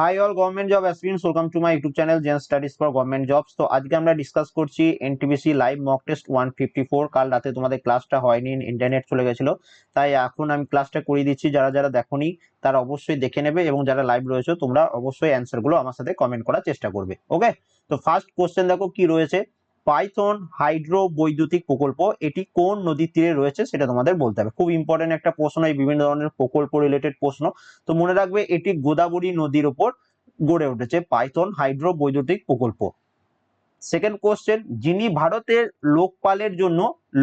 Hi all government job aspirants welcome to my YouTube channel gen studies for government jobs তো আজকে আমরা discuss করছি NTPC live mock test one fifty four কাল রাতে তোমাদের ক্লাসটা হয়নি ইন্টারনেট চলে গেছিল। তাই এখন আমি ক্লাসটা করিয়ে দিচ্ছি। যারা যারা দেখোনি, তারা অবশ্যই দেখে নেবে এবং যারা লাইভ রয়েছে, তোমরা অবশ্যই অ্যান্সারগুলো আমার সাথে কমেন্ট করার চেষ্টা করবে। ওকে তো ফার্স্ট কোশ্চেন দেখো কি রয়েছে। পাইথন হাইড্রো বৈদ্যুতিক প্রকল্প, এটি কোন নদীর তীরে রয়েছে সেটা তোমাদের বলতে হবে। খুব ইম্পর্টেন্ট একটা প্রশ্ন, এই বিভিন্ন ধরনের প্রকল্প রিলেটেড প্রশ্ন। তো মনে রাখবে, এটি গোদাবরী নদীর ওপর গড়ে উঠেছে পাইথন হাইড্রো বৈদ্যুতিক প্রকল্প। সেকেন্ড কোশ্চেন যিনি ভারতের লোকপালের জন্য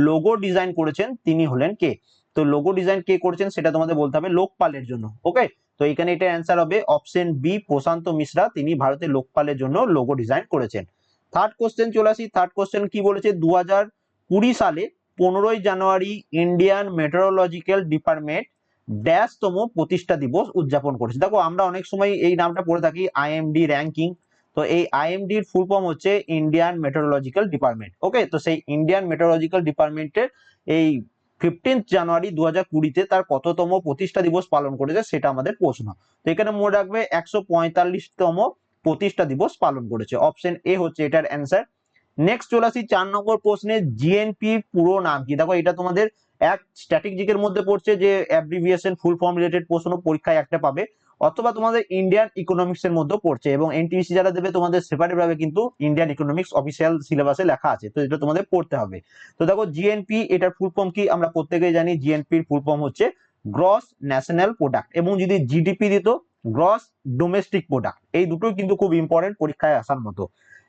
লোগো ডিজাইন করেছেন, তিনি হলেন কে? তো লোগো ডিজাইন কে করেছেন সেটা তোমাদের বলতে হবে লোকপালের জন্য ওকে তো এখানে এটা অ্যান্সার হবে অপশন বি প্রশান্ত মিশ্রা, তিনি ভারতের লোকপালের জন্য লোগো ডিজাইন করেছেন। থার্ড কোশ্চেন চলে আসি। থার্ড কোশ্চেন কি বলেছে? দু হাজার কুড়ি সালে পনেরোই জানুয়ারি ইন্ডিয়ান মেট্রোলজিক্যাল ডিপার্টমেন্ট ড্যাশতম প্রতিষ্ঠা দিবস উদযাপন করেছে। দেখো, আমরা অনেক সময় এই নামটা পড়ে থাকি আইএমডি র্যাঙ্কিং তো এই আইএমডি এর ফুল ফর্ম হচ্ছে ইন্ডিয়ান মেট্রোলজিক্যাল ডিপার্টমেন্ট ওকে তো সেই ইন্ডিয়ান মেট্রোলজিক্যাল ডিপার্টমেন্টের এই ফিফটিন্থ জানুয়ারি দু হাজার কুড়িতে তার কততম প্রতিষ্ঠা দিবস পালন করেছে, সেটা আমাদের প্রশ্ন। তো এখানে মনে রাখবে, একশো পঁয়তাল্লিশতম প্রতিষ্ঠা দিবস পালন করেছে। অপশন এ হচ্ছে এটার অ্যান্সার নেক্সট চলে আসি চার নম্বর প্রশ্নে জিএনপি পুরো নাম কি? দেখো এটা তোমাদের এক স্ট্র্যাটেজিকের মধ্যে পড়ছে যে অ্যাব্রিভিয়েশন ফুল ফর্ম রিলেটেড প্রশ্ন পরীক্ষায় একটা পাবে, অথবা তোমাদের ইন্ডিয়ান ইকোনমিক্স এর মধ্যে পড়ছে এবং এনটিবিসি যারা দেবে তোমাদের সেপারেট ভাবে কিন্তু ইন্ডিয়ান ইকোনমিক্স অফিসিয়াল সিলেবাসে লেখা আছে, তো এটা তোমাদের পড়তে হবে। তো দেখো জিএনপি এটার ফুল ফর্ম কি? আমরা প্রত্যেকেই জানি জিএনপির ফুল ফর্ম হচ্ছে গ্রস ন্যাশনাল প্রোডাক্ট এবং যদি জিডিপি দিত গ্রস ডোমেস্টিক প্রোডাক্ট এই দুটোই কিন্তু খুব ইম্পর্টেন্ট পরীক্ষায় আসার মতো।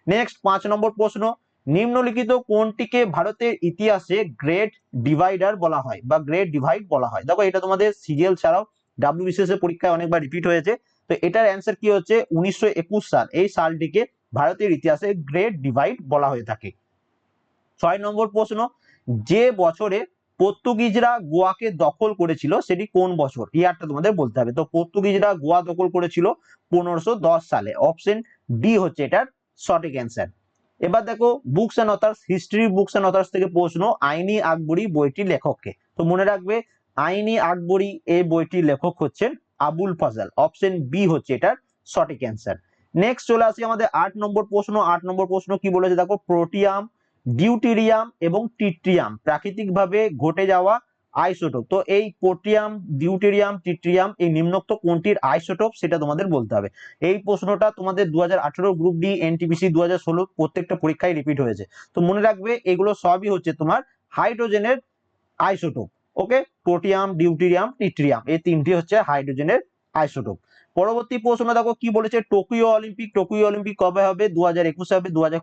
নেক্সট পাঁচ নম্বর প্রশ্ন, নিম্নলিখিত কোনটিকে ভারতের ইতিহাসে গ্রেট ডিভাইডার বলা হয় বা গ্রেট ডিভাইড বলা হয়? দেখো, এটা তোমাদের সিরিয়াল ছাড়াও ডাব্লিউবিসিএস এর পরীক্ষায় অনেকবার রিপিট হয়েছে। তো এটার অ্যান্সার কি হচ্ছে? উনিশশো একুশ সাল। এই সালটিকে ভারতের ইতিহাসে গ্রেট ডিভাইড বলা হয়ে থাকে। ছয় নম্বর প্রশ্ন, যে বছরে পর্তুগিজরা গোয়াকে দখল করেছিল, সেটি কোন বছর? ইয়ারটা তোমাদের বলতে হবে। তো পর্তুগিজরা গোয়া দখল করেছিল পনেরোশো সালে। অপশন ডি হচ্ছে এটার সঠিক অ্যান্সার এবার দেখো books and authors history books and authors থেকে প্রশ্ন, আইনি আকবরী বইটির লেখককে। তো মনে রাখবে, আইনি আকবরী এই বইটির লেখক হচ্ছেন আবুল ফাজাল। অপশন বি হচ্ছে এটার সঠিক অ্যান্সার নেক্সট চলে আসি আমাদের আট নম্বর প্রশ্ন। আট নম্বর প্রশ্ন কি বলেছে? দেখো প্রোটিয়াম ডিউটেরিয়াম এবং টিট্রিয়াম প্রাকৃতিকভাবে ঘটে যাওয়া আইসোটোপ তো এই পোটিয়াম ডিউটেরিয়াম টিট্রিয়াম এই নিম্নোক্ত কোনটির আইসোটোপ সেটা তোমাদের বলতে হবে। এই প্রশ্নটা তোমাদের দু হাজার আঠারো গ্রুপ ডি এনটিপিসি দু হাজার ষোলো প্রত্যেকটা পরীক্ষায় রিপিট হয়েছে। তো মনে রাখবে, এগুলো সবই হচ্ছে তোমার হাইড্রোজেনের isotope okay protium deuterium tritium এই তিনটি হচ্ছে হাইড্রোজেনের আইসোটোপ পরবর্তী প্রশ্ন, দেখো কি বলেছে? টোকিও অলিম্পিক টোকিও অলিম্পিক কবে হবে? দু হাজার একুশে হবে দু হাজার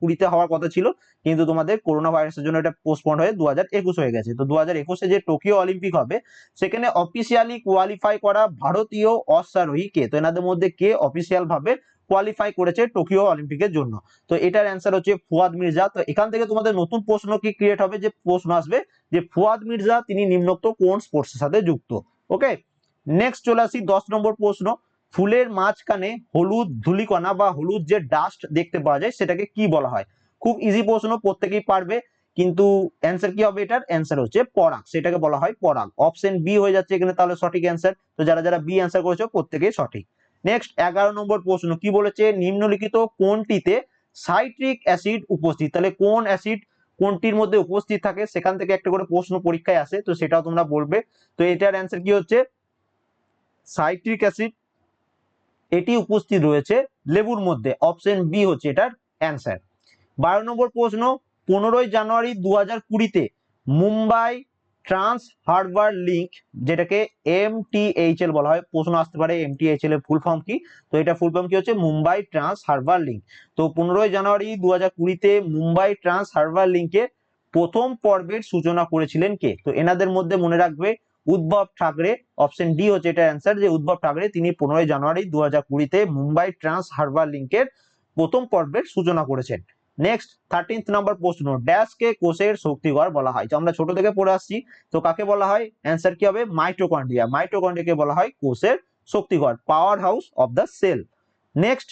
কুড়িতে হওয়ার কথা ছিল, কিন্তু তোমাদের করোনা ভাইরাসের জন্য এটা পোস্টপন্ড হয়ে দু হাজার একুশ হয়ে গেছে। তো দু হাজার একুশে যে টোকিও অলিম্পিক হবে, সেখানে অফিসিয়ালি কোয়ালিফাই করা ভারতীয় অশ্বারোহী কে? তো এনাদের মধ্যে কে অফিসিয়াল ভাবে কোয়ালিফাই করেছে টোকিও অলিম্পিকের জন্য? তো এটার অ্যান্সার হচ্ছে ফুয়াদ মির্জা। তো এখান থেকে তোমাদের নতুন প্রশ্ন কি ক্রিয়েট হবে? যে প্রশ্ন আসবে, যে ফুয়াদ মির্জা তিনি নিম্নোক্ত কোন স্পোর্টসের সাথে যুক্ত? ওকে নেক্সট চলে আসি দশ নম্বর প্রশ্ন। ফুলের মাঝখানে হলুদ ধুলিকণা বা হলুদ যে ডাস্ট দেখতে পাওয়া যায়, সেটাকে কি বলা হয়? খুব ইজি প্রশ্ন, প্রত্যেকেই পারবে, কিন্তু অ্যান্সার কি হবে এটার? অ্যান্সার হচ্ছে পরাগ। সেটাকে বলা হয় পরাগ। অপশন বি হয়ে যাচ্ছে এখানে, তাহলে সঠিক অ্যান্সার তো যারা যারা বি অ্যান্সার করেছ, প্রত্যেকেই সঠিক। নেক্সট এগারো নম্বর প্রশ্ন, কি বলেছে? নিম্নলিখিত কোনটিতে সাইট্রিক অ্যাসিড উপস্থিত? তাহলে কোন অ্যাসিড কোনটির মধ্যে উপস্থিত থাকে? সেখান থেকে একটা করে প্রশ্ন পরীক্ষায় আসে, তো সেটাও তোমরা বলবে। তো এটার অ্যান্সার কি হচ্ছে? সাইট্রিক অ্যাসিড এটি উপস্থিত রয়েছে লেবুর মধ্যে। অপশন বি হচ্ছে এটার অ্যান্সার। বারো নম্বর প্রশ্ন, পনেরোই জানুয়ারি দু হাজার কুড়িতে মুম্বাই ট্রান্স হারবার লিঙ্ক, যেটাকে এম এল বলা হয়, প্রশ্ন আসতে পারে এম এর ফুল ফর্ম কি? তো এটা ফুল ফর্ম কি হচ্ছে? Mumbai trans harbour link. তো পনেরোই জানুয়ারি দু হাজার কুড়িতে মুম্বাই ট্রান্স হারবার লিঙ্কের প্রথম পর্বের সূচনা করেছিলেন কে? তো এনাদের মধ্যে মনে রাখবে উদ্ভব ঠাকরে অপশন ডি হচ্ছে এটা অ্যান্সার যে উদ্ভব ঠাকরে, তিনি পনেরোই জানুয়ারি দু হাজার কুড়িতে মুম্বাই ট্রান্স হারবার লিঙ্কের প্রথম পর্বের সূচনা করেছেন। নেক্সট থার্টিন্থ নাম্বার প্রশ্ন ড্যাশকে কোষের শক্তিঘর বলা হয়? আমরা ছোট থেকে পড়ে আসছি। তো কাকে বলা হয়? অ্যান্সার কি হবে? মাইটোকন্ড্রিয়া মাইটোকন্ড্রিয়াকে বলা হয়? কোষের শক্তিঘর power house of the cell next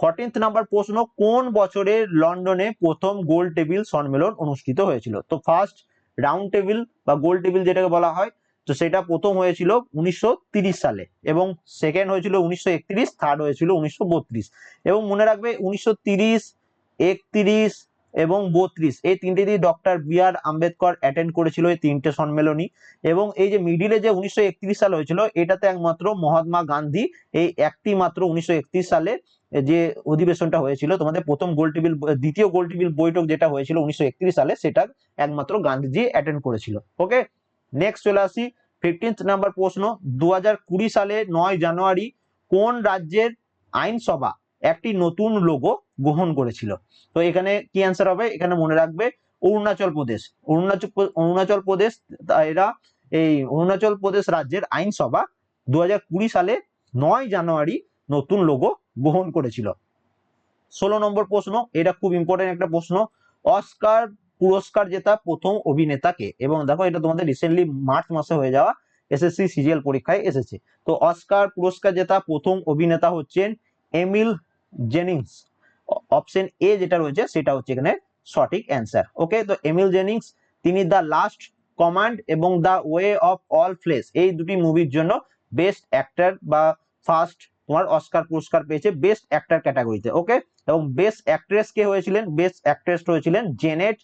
fourteenth number প্রশ্ন, কোন বছরে লন্ডনে প্রথম গোল টেবিল সম্মেলন অনুষ্ঠিত হয়েছিল? তো ফার্স্ট রাউন্ড টেবিল বা গোল টেবিল যেটাকে বলা হয়, তো সেটা প্রথম হয়েছিল উনিশশো সালে এবং সেকেন্ড হয়েছিল উনিশশো একত্রিশ থার্ড হয়েছিল উনিশশো বত্রিশ। এবং মনে রাখবে উনিশশো একত্রিশ এবং বত্রিশ। এই তিনটে দিয়ে doctor B R Ambedkar attend করেছিল এই তিনটে সম্মেলনী এবং এই যে মিডিলে যে উনিশশো একত্রিশ সাল হয়েছিল, এটাতে একমাত্র মহাত্মা গান্ধী এই একটি মাত্র উনিশশো একত্রিশ সালে যে অধিবেশনটা হয়েছিল, তোমাদের প্রথম গোল টেবিল দ্বিতীয় গোল টেবিল বৈঠক যেটা হয়েছিল উনিশশো একত্রিশ সালে, সেটা একমাত্র গান্ধীজি অ্যাটেন্ড করেছিল। ওকে নেক্সট চলে আসি ফিফটিন্থ নাম্বার প্রশ্ন দু হাজার কুড়ি সালে নয় জানুয়ারি কোন রাজ্যের আইনসভা একটি নতুন লোগো গ্রহণ করেছিল। তো এখানে কি অ্যান্সার হবে? এখানে মনে রাখবে, অরুণাচল প্রদেশ। অরুণাচল অরুণাচল প্রদেশ এরা এই অরুণাচল প্রদেশ রাজ্যের আইনসভা দু হাজার কুড়ি সালে নয় জানুয়ারি নতুন লোগো গ্রহণ করেছিল। ষোলো নম্বর প্রশ্ন, এটা খুব ইম্পর্টেন্ট একটা প্রশ্ন। অস্কার পুরস্কার জেতা প্রথম অভিনেতাকে। এবং দেখো, এটা তোমাদের রিসেন্টলি মার্চ মাসে হয়ে যাওয়া এসএসসি সিজিএল পরীক্ষায় এসেছে। তো অস্কার পুরস্কার জেতা প্রথম অভিনেতা হচ্ছেন এমিল জেনিংস। অপশন এ যেটা রয়েছে, সেটা হচ্ছে এখানে সঠিক অ্যান্সার ওকে তো এমিল জেনিংস তিনি দ্য লাস্ট কমান্ড এবং the way of all flesh এই দুটি মুভির জন্য বেস্ট অ্যাক্টর বা ফার্স্ট তোমার অস্কার পুরস্কার পেয়েছে বেস্ট অ্যাক্টর ক্যাটাগরিতে ওকে এবং বেস্ট অ্যাক্ট্রেস কে হয়েছিলেন? বেস্ট অ্যাক্ট্রেস হয়েছিলেন জেনেট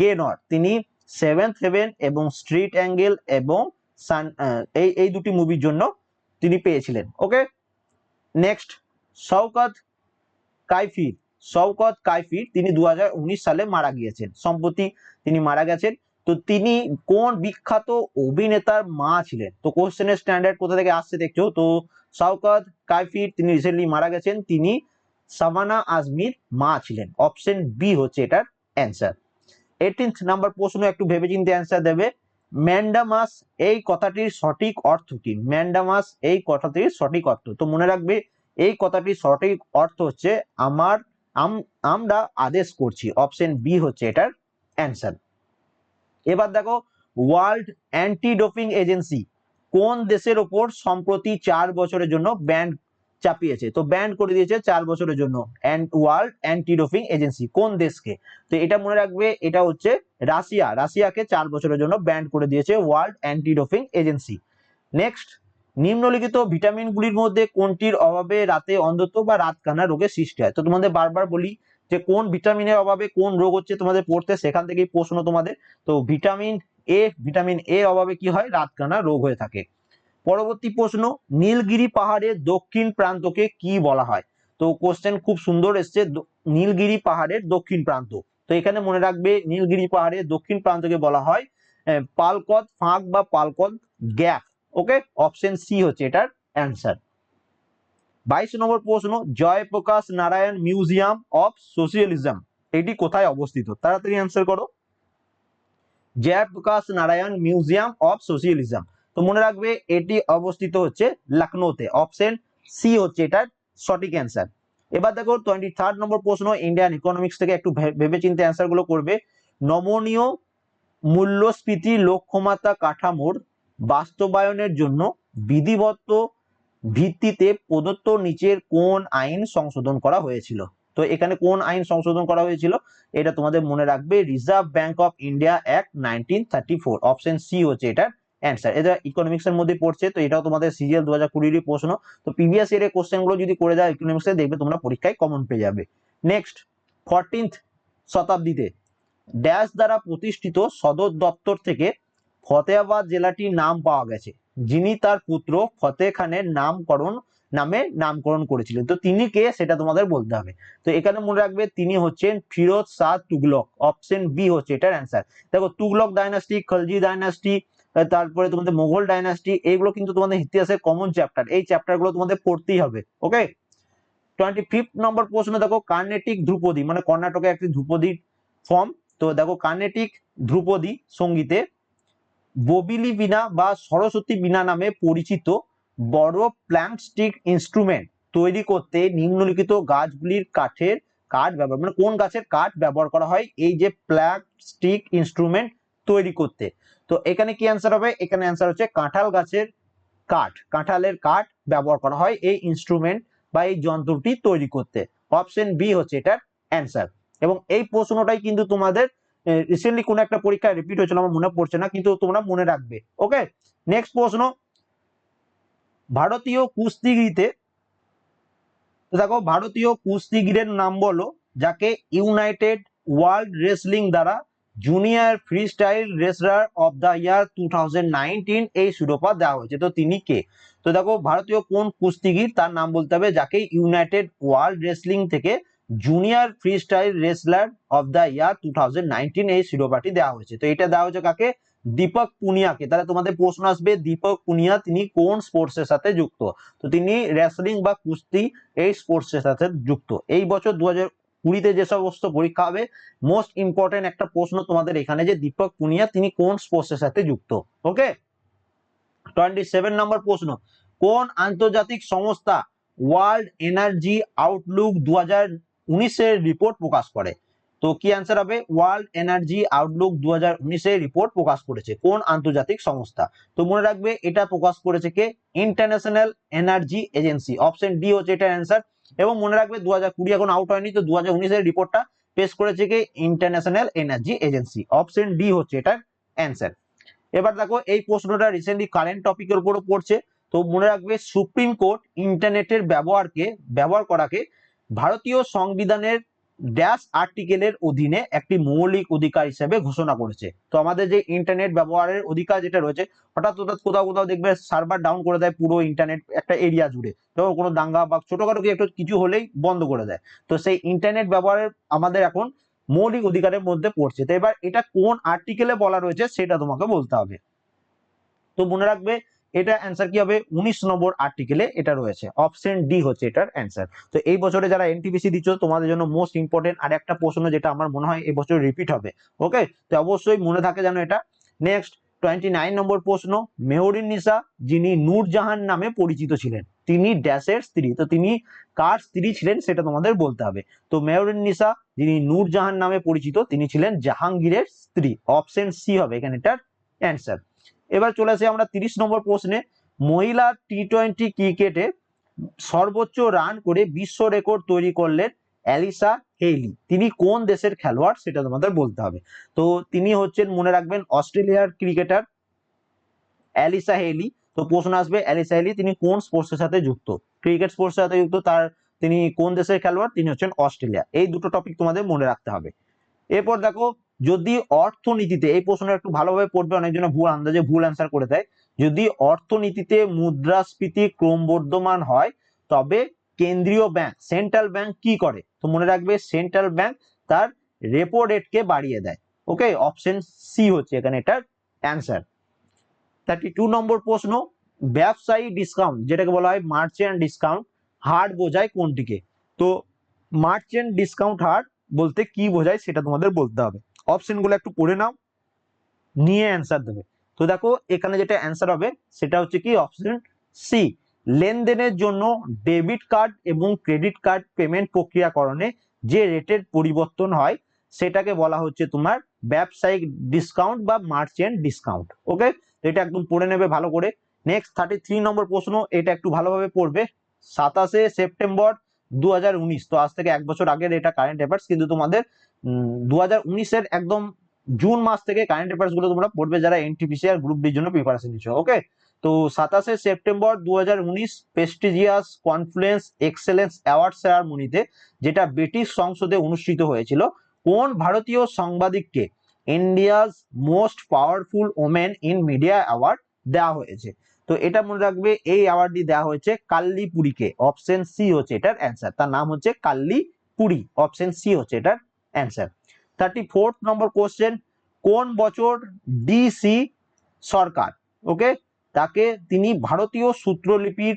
গেনর তিনি সেভেন্থ হেভেন এবং স্ট্রিট অ্যাঙ্গেল এবং সান এই এই দুটি মুভির জন্য তিনি পেয়েছিলেন। ওকে নেক্সট শওকত কাইফি, শওকত কাইফি তিনি দু সালে মারা গিয়েছেন। সম্প্রতি তিনি মারা গেছেন। তো তিনি কোন বিখ্যাত অভিনেতার মা ছিলেন? তো কোশ্চেনের স্ট্যান্ডার্ড কোথা থেকে আসছে দেখছ? তো শওকত কাইফি তিনি রিসেন্টলি মারা গেছেন। তিনি সাবানা আজমির মা ছিলেন। অপশন বি হচ্ছে এটার অ্যান্সার এইটিন্থ নাম্বার প্রশ্ন একটু ভেবেচিন্তে অ্যান্সার দেবে। ম্যান্ডামাস এই কথাটির সঠিক অর্থ কি? ম্যান্ডামাস এই কথাটির সঠিক অর্থ। তো মনে রাখবে এই কথাটির সঠিক অর্থ হচ্ছে আমার, আম- আমরা আদেশ করছি। অপশন বি হচ্ছে এটার অ্যান্সার এবার দেখো ওয়ার্ল্ড অ্যান্টি ডোপিং এজেন্সি কোন দেশের ওপর সম্প্রতি চার বছরের জন্য ব্যান্ড চাপিয়েছে? তো ব্যান্ড করে দিয়েছে চার বছরের জন্য। ওয়ার্ল্ড অ্যান্টি ডোপিং এজেন্সি কোন দেশকে? তো এটা মনে রাখবে, এটা হচ্ছে রাশিয়া। রাশিয়াকে চার বছরের জন্য ব্যান্ড করে দিয়েছে world anti doping agency next নিম্নলিখিত ভিটামিনগুলির মধ্যে কোনটির অভাবে রাতে অন্ধত্ব বা রাতকানা রোগের সৃষ্টি হয়? তো তোমাদের বারবার বলি যে কোন ভিটামিনের অভাবে কোন রোগ হচ্ছে তোমাদের পড়তে, সেখান থেকেই প্রশ্ন তোমাদের। তো ভিটামিন এ ভিটামিন এ অভাবে কি হয়? রাতকানা রোগ হয়ে থাকে। পরবর্তী প্রশ্ন, নীলগিরি পাহাড়ের দক্ষিণ প্রান্তকে কি বলা হয়? তো কোশ্চেন খুব সুন্দর এসছে নীলগিরি পাহাড়ের দক্ষিণ প্রান্ত। তো এখানে মনে রাখবে, নীলগিরি পাহাড়ের দক্ষিণ প্রান্তকে বলা হয় পালকদ, ফাঁক বা পালকদ গ্যাপ ওকে অপশন সি হচ্ছে এটার অ্যান্সার বাইশ নম্বর প্রশ্ন, Jayaprakash Narayan museum of socialism এটি কোথায় অবস্থিত? তাড়াতাড়ি অ্যান্সার করো। Jayaprakash Narayan museum of socialism তো মনে রাখবে, এটি অবস্থিত হচ্ছে লখনৌতে। অপশন সি হচ্ছে এটার সঠিক অ্যান্সার এবার দেখো টোয়েন্টি থার্ড নম্বর প্রশ্ন ইন্ডিয়ান ইকোনমিক্স থেকে একটু ভেবে ভেবেচিন্তে অ্যান্সারগুলো করবে। নমনীয় মূল্যস্ফীতি, লক্ষ্যমাত্রা কাঠামোর বাস্তবায়নের জন্য বিধিবদ্ধ ভিত্তিতে প্রদত্ত নিচের কোন আইন সংশোধন করা হয়েছিল? তো এখানে কোন আইন সংশোধন করা হয়েছিল? এটা তোমাদের মনে রাখবে Reserve Bank of India act nineteen thirty four option C হচ্ছে এটার অ্যান্সার এটা ইকোনমিক্স এর মধ্যে পড়ছে, তো এটাও তোমাদের সিজিএল দু হাজার কুড়িরই প্রশ্ন। তো প্রিভিয়াস ইয়ারের কোশ্চেনগুলো যদি করে দাও ইকোনমিক্স দেখবে তোমরা পরীক্ষায় কমন পেয়ে যাবে। নেক্সট ফরটিন্থ শতাব্দীতে ড্যাশ দ্বারা প্রতিষ্ঠিত সদর দপ্তর থেকে ফতেহাবাদ জেলাটির নাম পাওয়া গেছে। যিনি তার পুত্র ফতেহ খানের নামকরণ, নামে নামকরণ করেছিলেন। তো তিনি কে সেটা তোমাদের বলতে হবে। তো এখানে মনে রাখবে তিনি হচ্ছেন ফিরোজ শাহ তুগলক। অপশন বি হচ্ছে এটার অ্যান্সার দেখো, তুগলক ডাইনাস্টি খলজি ডাইনাস্টি তারপরে তোমাদের মোগল ডাইনাস্টি এইগুলো কিন্তু তোমাদের ইতিহাসের কমন চ্যাপ্টার এই চ্যাপ্টারগুলো তোমাদের পড়তেই হবে ওকে টোয়েন্টি ফিফথ নম্বর প্রশ্ন, দেখো, কার্নেটিক ধ্রুপদী মানে কর্ণাটকে একটি ধ্রুপদী ফর্ম তো দেখো, কার্নেটিক ধ্রুপদী সঙ্গীতে ববিলি বিনা বা সরস্বতী বিনা নামে পরিচিত বড় প্ল্যাঙ্কস্টিক ইনস্ট্রুমেন্ট তৈরি করতে নিম্নলিখিত গাছগুলির কাঠের কাঠ ব্যবহার মানে কোন গাছের কাঠ ব্যবহার করা হয়? এই যে প্লাস্টিক ইনস্ট্রুমেন্ট তৈরি করতে। তো এখানে কি অ্যান্সার হবে? এখানে অ্যান্সার হচ্ছে কাঁঠাল গাছের কাঠ, কাঁঠালের কাঠ ব্যবহার করা হয় এই ইনস্ট্রুমেন্ট বা এই যন্ত্রটি তৈরি করতে। অপশন বি হচ্ছে এটার অ্যান্সার এবং এই প্রশ্নটাই কিন্তু তোমাদের রিসেন্টলি কোন একটা পরীক্ষায় রিপিট হয়েছিল, আমার মনে পড়ছে না, কিন্তু তোমরা মনে রাখবে ওকে নেক্সট প্রশ্ন, ভারতীয় কুস্তিগিরিতে দেখো, ভারতীয় কুস্তিগিরের নাম বলো, যাকে ইউনাইটেড ওয়ার্ল্ড রেসলিং দ্বারা junior free style wrestler of the year to এই শিরোপা দেওয়া হয়েছে। তো তিনি কে? তো দেখো, ভারতীয় কোন কুস্তিগির, তার নাম বলতে হবে যাকে ইউনাইটেড ওয়ার্ল্ড রেসলিং থেকে junior free style wrestler of the year to এই শিরোপাটি দেওয়া হয়েছে। তো এটা দেওয়া হয়েছে কাকে? দীপক পুনিয়াকে। তাহলে তোমাদের প্রশ্ন আসবে, দীপক পুনিয়া তিনি কোন স্পোর্টস এর সাথে যুক্ত? তো তিনি রেসলিং বা কুস্তি এই স্পোর্টস এর সাথে যুক্ত। এই বছর দু কুড়িতে যে সমস্ত পরীক্ষা হবে মোস্ট ইম্পর্টেন্ট একটা প্রশ্ন তোমাদের এখানে যে দীপক পুনিয়া তিনি কোন স্পোর্টস এর সাথে যুক্ত? ওকে টোয়েন্টি সেভেন নম্বর প্রশ্ন। কোন আন্তর্জাতিক সংস্থা ওয়ার্ল্ড এনার্জি আউটলুক দু হাজার উনিশের রিপোর্ট প্রকাশ করে। তো কি অ্যান্সার হবে? ওয়ার্ল্ড এনার্জি আউটলুক দু হাজার রিপোর্ট প্রকাশ করেছে। কোন আন্তর্জাতিক সংস্থা? তো মনে রাখবে, এটা প্রকাশ করেছে কে? International energy agency option D হচ্ছে এটার অ্যান্সার এবং মনে রাখবে দু হাজার কুড়ি এখন আউট হয়নি, তো দু হাজার উনিশের রিপোর্টটা পেশ করেছে কে? International energy agency option D হচ্ছে এটার অ্যান্সার এবার দেখো, এই প্রশ্নটা রিসেন্টলি কারেন্ট টপিকের উপরও পড়ছে। তো মনে রাখবে সুপ্রিম কোর্ট ইন্টারনেটের ব্যবহারকে, ব্যবহার করাকে ভারতীয় সংবিধানের ড্যাশ আর্টিকেলের অধীনে একটি মৌলিক অধিকার হিসেবে ঘোষণা করেছে। তো আমাদের যে ইন্টারনেট ব্যবহারের অধিকার যেটা রয়েছে, হঠাৎ হঠাৎ কোথাও কোথাও দেখবে সার্ভার ডাউন করে দেয় পুরো ইন্টারনেট একটা এরিয়া জুড়ে। তো কোনো দাঙ্গা বা ছোটখাটো একটু কিছু হলেই বন্ধ করে দেয়। তো সেই ইন্টারনেট ব্যবহারের আমাদের এখন মৌলিক অধিকারের মধ্যে পড়ছে। তো এবার এটা কোন আর্টিকেলে বলা রয়েছে সেটা তোমাকে বলতে হবে। তো মনে রাখবে এটা অ্যান্সার কি হবে? উনিশ নম্বর আর্টিকেলে এটা রয়েছে। অপশন ডি হচ্ছে এটার অ্যান্সার তো এই বছরে যারা এনটিপিসি দিচ্ছ, তোমাদের জন্য মোস্ট ইম্পর্টেন্ট আর একটা প্রশ্ন যেটা আমার মনে হয় এই বছর রিপিট হবে। ওকে তো অবশ্যই মনে থাকে যেন এটা। নেক্সট টোয়েন্টি নাইন নম্বর প্রশ্ন। মেহরিন নিসা, যিনি নূরজাহান নামে পরিচিত ছিলেন। তিনি ড্যাশের স্ত্রী। তো তিনি কার স্ত্রী ছিলেন সেটা তোমাদের বলতে হবে। তো মেহরিন নিসা, যিনি নূরজাহান নামে পরিচিত, তিনি ছিলেন জাহাঙ্গীরের স্ত্রী। অপশন সি হবে এখানে এটার অ্যান্সার এবার চলে আসি আমরা তিরিশ নম্বর প্রশ্নে। মহিলা টি টোয়েন্টি ক্রিকেটে সর্বোচ্চ রান করে বিশ্ব রেকর্ড তৈরি করলেন অ্যালিসা হেইলি। তিনি কোন দেশের খেলোয়াড় সেটা তোমাদের বলতে হবে। তো তিনি হচ্ছেন, মনে রাখবেন, অস্ট্রেলিয়ার ক্রিকেটার অ্যালিসা হেইলি। তো প্রশ্ন আসবে, অ্যালিসা হেইলি তিনি কোন স্পোর্টসের সাথে যুক্ত? ক্রিকেট স্পোর্টসের সাথে যুক্ত, তার তিনি কোন দেশের খেলোয়াড়? তিনি হচ্ছেন অস্ট্রেলিয়া। এই দুটো টপিক তোমাদের মনে রাখতে হবে। এরপর দেখো যদি অর্থনীতিতে, এই প্রশ্নটা একটু ভালোভাবে পড়বে অনেকজন ভুল আন্দাজে ভুল অ্যান্সার করে দেয়। যদি অর্থনীতিতে মুদ্রাস্ফীতি ক্রমবর্ধমান হয়, তবে কেন্দ্রীয় ব্যাংক সেন্ট্রাল ব্যাংক কি করে? তো মনে রাখবে সেন্ট্রাল ব্যাংক তার রেপো রেটকে বাড়িয়ে দেয়। ওকে অপশন সি হচ্ছে এখানে এটার অ্যান্সার থার্টি টু নম্বর প্রশ্ন, ব্যবসায়ী ডিসকাউন্ট যেটাকে বলা হয় মার্চেন্ট ডিসকাউন্ট হার বোঝায় কোনটিকে? তো মার্চেন্ট ডিসকাউন্ট হার বলতে কি বোঝায় সেটা তোমাদের বলতে হবে। অপশনগুলো একটু পড়ে নাও। নিয়ে অ্যান্সার দেবে। তো দেখো, এখানে যেটা অ্যান্সার হবে, সেটা হচ্ছে কি অপশন সি লেনদেনের জন্য ডেবিট কার্ড এবং ক্রেডিট কার্ড পেমেন্ট প্রক্রিয়াকরণে যে রেটের পরিবর্তন হয়, সেটাকে বলা হচ্ছে তোমার ব্যবসায়িক ডিসকাউন্ট বা মার্চেন্ট ডিসকাউন্ট ওকে এটা একদম পড়ে নেবে ভালো করে। নেক্সট থার্টি থ্রি নম্বর প্রশ্ন, এটা একটু ভালোভাবে পড়বে। সাতাশে সেপ্টেম্বর দুহাজার উনিশ। তো আজ থেকে এক বছর আগের এটা কারেন্ট অ্যাফেয়ার্স কিন্তু তোমাদের দু উনিশের একদম জুন মাস থেকে কারেন্ট অ্যাফেয়ার্সগুলো তোমরা পড়বে যারা এনটিপিসি আর গ্রুপ ডির জন্য প্রিপারেশন নিচ্ছ ওকে তো সাতাশে সেপ্টেম্বর দু হাজার উনিশ প্রেস্টিজিয়াস কনফ্লুয়েন্স এক্সেলেন্স অ্যাওয়ার্ড সেরামনিতে যেটা ব্রিটিশ সংসদে অনুষ্ঠিত হয়েছিল, কোন ভারতীয় সাংবাদিককে India's most powerful women in media award দেওয়া হয়েছে? তো এটা মনে রাখবে, এই অ্যাওয়ার্ডটি দেওয়া হয়েছে কাল্লি পুরীকে অপশন সি হচ্ছে এটার অ্যান্সার তার নাম হচ্ছে কাল্লি পুরী অপশন সি হচ্ছে এটার answer thirty fourth number question কোন বছর ডিসি সরকার? ওকে তাকে তিনি ভারতীয় সূত্রলিপির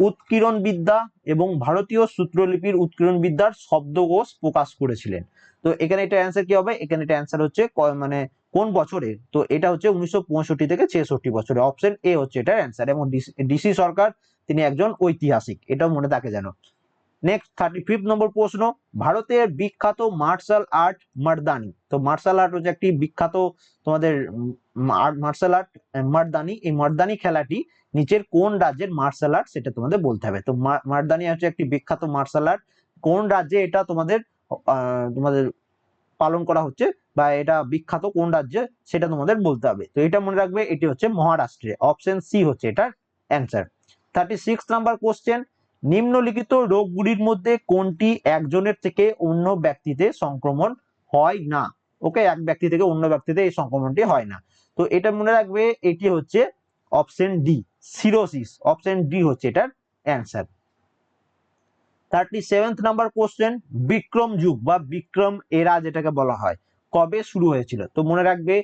উৎকিরণ বিদ্যা এবং ভারতীয় সূত্রলিপির উৎকিরণ বিদ্যার শব্দকোষ প্রকাশ করেছিলেন। তো এখানে এটা অ্যান্সার কি হবে? এখানে এটা অ্যান্সার হচ্ছে মানে কোন বছরে তো এটা হচ্ছে উনিশশো পঁয়ষট্টি থেকে ছেষট্টি বছরে অপশন এ হচ্ছে এটার অ্যান্সার এবং ডিসি সরকার তিনি একজন ঐতিহাসিক। এটাও মনে থাকে যেন। নেক্সট থার্টি ফিফথ নম্বর প্রশ্ন। ভারতের বিখ্যাত মার্শাল আর্ট মার্দানি। তো মার্শাল আর্ট হচ্ছে একটি বিখ্যাত তোমাদের মার্শাল আর্ট মার্দানি। এই মার্দানি খেলাটি নিচের কোন রাজ্যের মার্শাল আর্ট সেটা তোমাদের বলতে হবে। তো মার্দানি হচ্ছে একটি বিখ্যাত মার্শাল আর্ট কোন রাজ্যে এটা তোমাদের তোমাদের পালন করা হচ্ছে? বা এটা বিখ্যাত কোন রাজ্যে, সেটা তোমাদের বলতে হবে। তো এটা মনে রাখবে, এটি হচ্ছে মহারাষ্ট্রে। অপশন সি হচ্ছে এটার answer thirty six number question নিম্নলিখিত রোগগুলির মধ্যে কোনটি একজনের থেকে অন্য ব্যক্তিতে সংক্রমণ হয় না? ওকে এক ব্যক্তি থেকে অন্য ব্যক্তিতে এই সংক্রমণটি হয় না। তো এটা মনে রাখবে, এটি হচ্ছে option D cirrhosis option D হচ্ছে এটার answer thirty seventh number question Vikram যুগ বা বিক্রম এরা যেটাকে বলা হয়। কবে শুরু হয়েছিল? তো মনে রাখবে,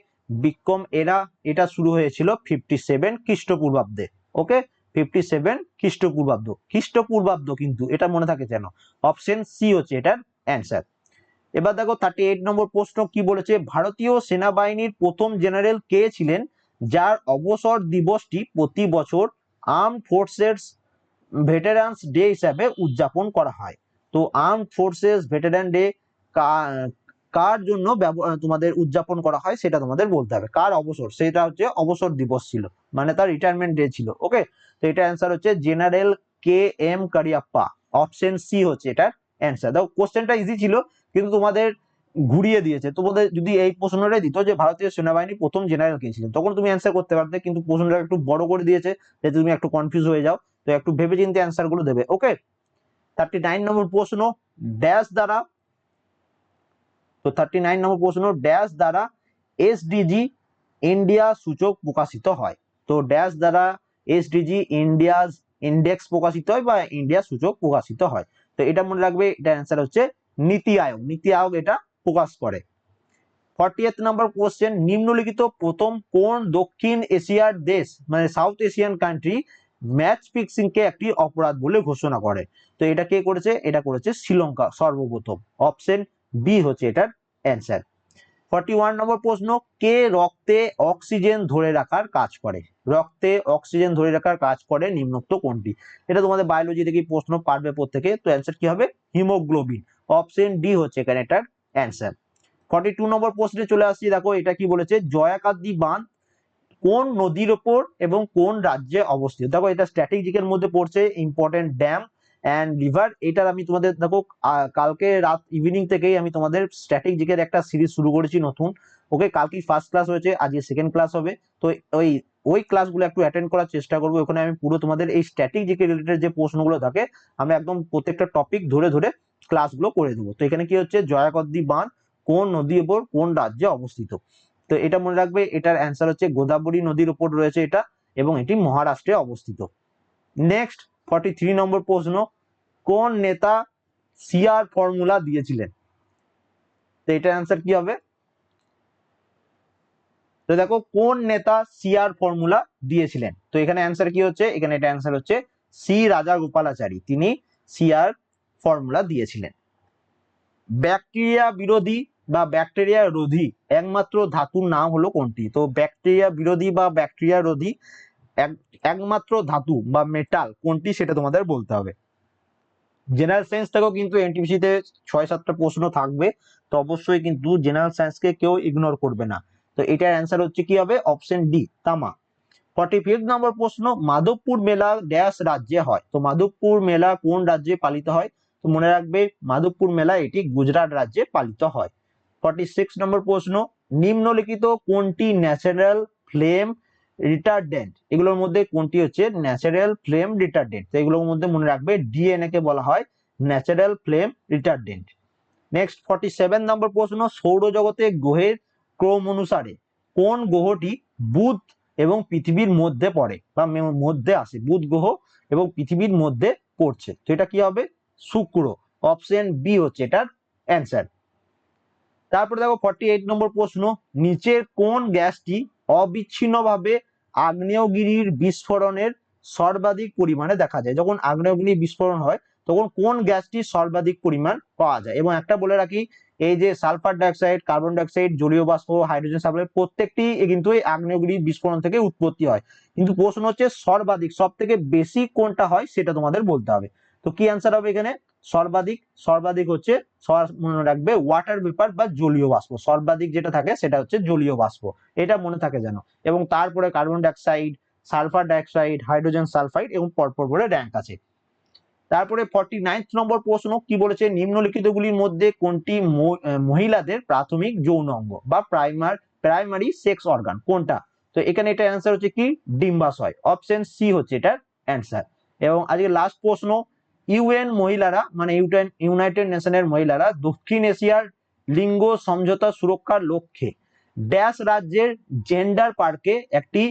বিক্রম এরা, এটা শুরু হয়েছিল ফিফটি সেভেন খ্রিস্টপূর্বাব্দে ওকে ফিফটি সেভেন খ্রিস্টপূর্বাব্দ। খ্রিস্টপূর্বাব্দ কিন্তু, এটা মনে থাকে যেন অপশন সি হচ্ছে এটার অ্যান্সার এবার দেখো থার্টি এইট নম্বর প্রশ্ন কি বলেছে, ভারতীয় সেনাবাহিনীর প্রথম জেনারেল কে ছিলেন যার অবসর দিবসটি প্রতি বছর আর্ম ফোর্সেস ভেটারান্স ডে হিসাবে উদযাপন করা হয়? তো আর্ম ফোর্সেস ভেটারান ডে কার জন্য তোমাদের উদযাপন করা হয় সেটা তোমাদের বলতে হবে। কার অবসর? সেটা হচ্ছে অবসর দিবস ছিল মানে তার রিটায়ারমেন্ট ডে ছিল ওকে তো এটা অ্যান্সার হচ্ছে general K M Cariappa option C হচ্ছে এটার অ্যান্সার দেখো কোশ্চেনটা ইজি ছিল, কিন্তু তোমাদের ঘুরিয়ে দিয়েছে। তোমাদের যদি এই প্রশ্নটাই দিত যে ভারতীয় সেনাবাহিনী প্রথম জেনারেল কে ছিলেন, তখন তুমি অ্যান্সার করতে পারতে, কিন্তু প্রশ্নটা একটু বড় করে দিয়েছে, যে তুমি একটু কনফিউজ হয়ে যাও, তো একটু ভেবে চিন্তে অ্যান্সারগুলো দেবে ওকে থার্টি নাইন নম্বর প্রশ্ন ড্যাশ দ্বারা তো থার্টি নাইন নম্বর প্রশ্ন ড্যাশ দ্বারা এসডিজি ইন্ডিয়া সূচক প্রকাশিত হয়। তো ড্যাশ দ্বারা এসডিজি ইন্ডিয়াজ ইন্ডেক্স প্রকাশিত হয় বা ইন্ডিয়া সূচক প্রকাশিত হয়। তো এটা মনে রাখবে এটা অ্যান্সার হচ্ছে নীতি আয়োগ। নীতি আয়োগ এটা প্রকাশ করে। ফর্টি এইথ নাম্বার কোশ্চেন নিম্নলিখিত প্রথম কোন দক্ষিণ এশিয়ার দেশ মানে south Asian country match fixing কে একটি অপরাধ বলে ঘোষণা করে? তো এটা কে করেছে? এটা করেছে শ্রীলঙ্কা সর্বপ্রথম। অপশন বি হচ্ছে এটার অ্যান্সার ফর্টি ওয়ান নম্বর প্রশ্ন, কে রক্তে অক্সিজেন ধরে রাখার কাজ করে? রক্তে অক্সিজেন ধরে রাখার কাজ করে নিম্নোক্ত কোনটি? এটা তোমাদের বায়োলজি থেকে প্রশ্ন পারবে প্রত্যেকে, তো অ্যান্সার কি হবে? হিমোগ্লোবিন অপশন ডি হচ্ছে এখানে এটার অ্যান্সার ফর্টি টু নম্বর প্রশ্নে চলে আসছি, দেখো এটা কি বলেছে? জয়াকাদ্দি বাঁধ কোন নদীর ওপর এবং কোন রাজ্যে অবস্থিত? দেখো এটা স্ট্র্যাটেজিকের মধ্যে পড়ছে ইম্পর্টেন্ট ড্যাম অ্যান্ড রিভার এটার আমি তোমাদের, দেখো কালকে রাত ইভিনিং থেকেই আমি তোমাদের স্ট্র্যাটেজিকের একটা সিরিজ শুরু করেছি নতুন। ওকে কালকে ফার্স্ট ক্লাস হয়েছে, আজকে সেকেন্ড ক্লাস হবে। তো ওই ওই ক্লাসগুলো একটু অ্যাটেন্ড করার চেষ্টা করব। ওখানে আমি পুরো তোমাদের এই স্ট্র্যাটেজিক রিলেটেড যে প্রশ্নগুলো থাকে আমি একদম প্রত্যেকটা টপিক ধরে ধরে ক্লাসগুলো করে দেবো। তো এখানে কি হচ্ছে, জয়াকদ্দি বাঁধ কোন নদীর ওপর কোন রাজ্যে অবস্থিত? তো এটা মনে রাখবে, এটার অ্যান্সার হচ্ছে, গোদাবরী নদীর উপর রয়েছে এটা, এবং এটি মহারাষ্ট্রে অবস্থিত। নেক্সট ফর্টি থ্রি নম্বর প্রশ্ন, কোন নেতা সিআর ফর্মুলা দিয়েছিলেন? তো এটার অ্যান্সার কি হবে? তো দেখো, কোন নেতা সিআর ফর্মুলা দিয়েছিলেন? তো এখানে অ্যান্সার কি হচ্ছে? এখানে এটা অ্যান্সার হচ্ছে সি রাজা গোপালাচারী তিনি সিআর ফর্মুলা দিয়েছিলেন। ব্যাকটেরিয়া বিরোধী বা ব্যাকটেরিয়া রোধী, একমাত্র ধাতুর নাম হলো কোনটি? তো ব্যাকটেরিয়া বিরোধী বা ব্যাকটেরিয়া রোধী একমাত্র ধাতু বা মেটাল কোনটি সেটা তোমাদের বলতে হবে। জেনারেল সায়েন্স থেকেও কিন্তু এনটিপিসি তে ছয়, সাতটা প্রশ্ন থাকবে, তো অবশ্যই কিন্তু জেনারেল সায়েন্সকে কেউ ইগনোর করবে না। তো এটার অ্যান্সার হচ্ছে কি হবে? অপশন ডি তামা। ফর্টি ফিফথ নম্বর প্রশ্ন, মাধবপুর মেলা ড্যাশ রাজ্যে হয়। তো মাধবপুর মেলা কোন রাজ্যে পালিত হয়? তো মনে রাখবে, মাধবপুর মেলা এটি গুজরাট রাজ্যে পালিত হয়। ফর্টি সিক্স নম্বর প্রশ্ন, নিম্নলিখিত কোনটি ন্যাচারাল ফ্লেম রিটার্ডেন্ট। এগুলোর মধ্যে কোনটি হচ্ছে? Natural flame retardant. তো এগুলোর মধ্যে মনে রাখবে ডিএনএ কে বলা হয় natural flame retardant. Next forty seven number প্রশ্ন, সৌরজগতে গ্রহের ক্রম অনুসারে কোন গ্রহটি বুধ এবং পৃথিবীর মধ্যে পড়ে বা মধ্যে আসে, বুধ গ্রহ এবং পৃথিবীর মধ্যে পড়ছে। তো এটা কি হবে? শুক্র। অপশন বি হচ্ছে এটার অ্যান্সার। তারপরে দেখো ফর্টি এইট নম্বর প্রশ্ন, নিচের কোন গ্যাসটি অবিচ্ছিন্নভাবে আগ্নেয়গিরির বিস্ফোরণের সর্বাধিক পরিমাণে দেখা যায়। যখন আগ্নেয়গিরির বিস্ফোরণ হয়, তখন কোন গ্যাসটি সর্বাধিক পরিমাণ পাওয়া যায়? এবং একটা বলে রাখি, এই যে সালফার ডাইঅক্সাইড, কার্বন ডাইঅক্সাইড, জলীয় বাষ্প, হাইড্রোজেন সালফাইড প্রত্যেকটি কিন্তু এই আগ্নেয়গিরির বিস্ফোরণ থেকে উৎপত্তি হয়। কিন্তু প্রশ্ন হচ্ছে সর্বাধিক সব থেকে বেশি কোনটা হয় সেটা তোমাদের বলতে হবে। তো কি অ্যান্সার হবে এখানে? সর্বাধিক সর্বাধিক হচ্ছে মনে রাখবে ওয়াটার পেপার বা জলীয় বাষ্প। সর্বাধিক যেটা থাকে সেটা হচ্ছে জলীয় বাষ্প। এটা মনে থাকে যেন। এবং তারপরে carbon dioxide sulphur dioxide hydrogen sulphide এবং পরপর করে র্যাঙ্ক আছে। তারপরে ফর্টি নাইন্থ নম্বর প্রশ্ন, কি বলেছে? নিম্নলিখিতগুলির মধ্যে কোনটি মহিলাদের প্রাথমিক যৌন অঙ্গ বা প্রাইমার প্রাইমারি সেক্স অর্গান কোনটা? তো এখানে এটা অ্যান্সার হচ্ছে কি? ডিম্বাশয়। অপশন সি হচ্ছে এটার অ্যান্সার এবং আজকে লাস্ট প্রশ্ন ইউএন মহিলারা মানে ইউটেন, ইউনাইটেড নেশনের মহিলারা দক্ষিণ এশিয়ার লিঙ্গ সমঝোতা সুরক্ষার লক্ষ্যে ড্যাশ রাজ্যের জেন্ডার পার্কে একটি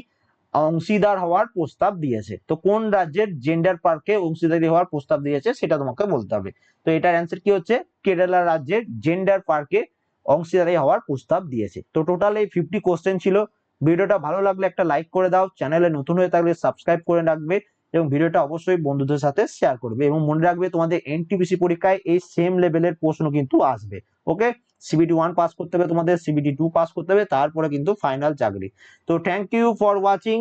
অংশীদার হওয়ার প্রস্তাব দিয়েছে। তো কোন রাজ্যের জেন্ডার পার্কে অংশীদারি হওয়ার প্রস্তাব দিয়েছে সেটা তোমাকে বলতে হবে। তো এটার অ্যান্সার কি হচ্ছে? কেরালা রাজ্যের জেন্ডার পার্কে অংশীদারি হওয়ার প্রস্তাব দিয়েছে। তো টোটাল এই ফিফটি কোশ্চেন ছিল। ভিডিওটা ভালো লাগলে একটা লাইক করে দাও। চ্যানেলে নতুন হয়ে থাকলে সাবস্ক্রাইব করে রাখবে। এবং ভিডিওটা অবশ্যই বন্ধুদের সাথে শেয়ার করবে এবং মনে রাখবে তোমাদের এনটিপিসি পরীক্ষায় এই সেম লেভেলের প্রশ্ন কিন্তু আসবে ওকে সিবিটি ওয়ান পাস করতে হবে তোমাদের সিবিটি টু পাস করতে হবে, তারপরে কিন্তু ফাইনাল চাকরি। তো থ্যাংক ইউ ফর ওয়াচিং